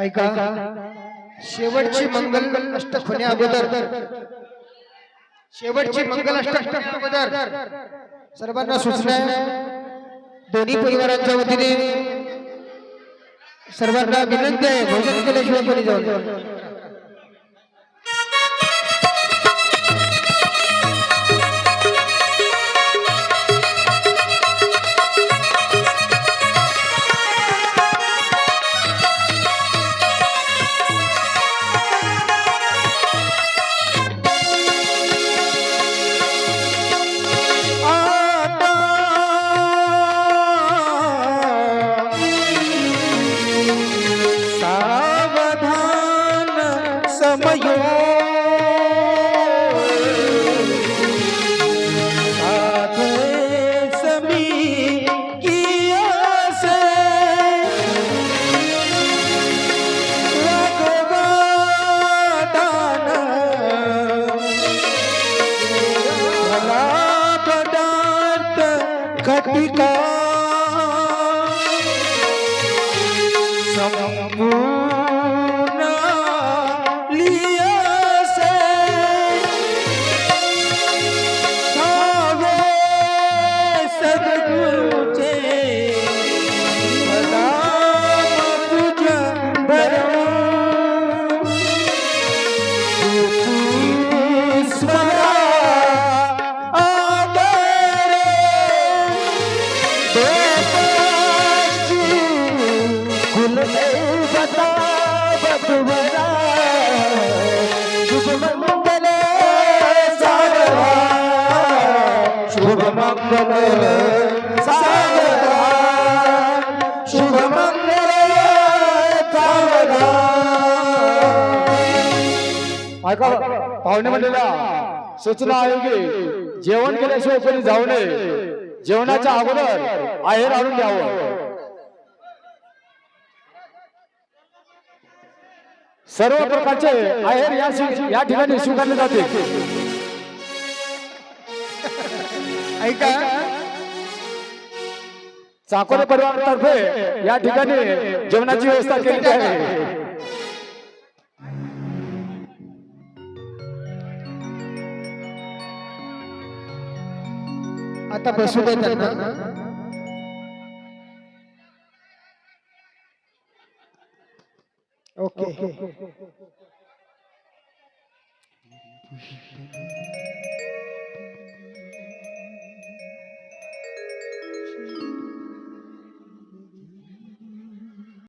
ऐका शेवटची मंगल अष्टक होण्या अगोदर. शेवटची मंगल अष्टक अगोदर. सर्वांना सूचना दोन्ही परिवारांच्या वतीने सर्वांना विनंती आहे भोजन केल्याशिवाय कोणी जाऊ કટિકા ऐका पाहुणे म्हणलेला सूचना आहे की जेवण केल्याशिवाय कोणी जाऊ नये. जेवणाच्या अगोदर आहेर आणून घ्यावं सर्व प्रकारचे आहेर या या ठिकाणी स्वीकारले जाते. ऐका. चाकोरे परिवारातर्फे या ठिकाणी जेवणाची व्यवस्था केलेली आहे. आता बसू दे त्यांना ओके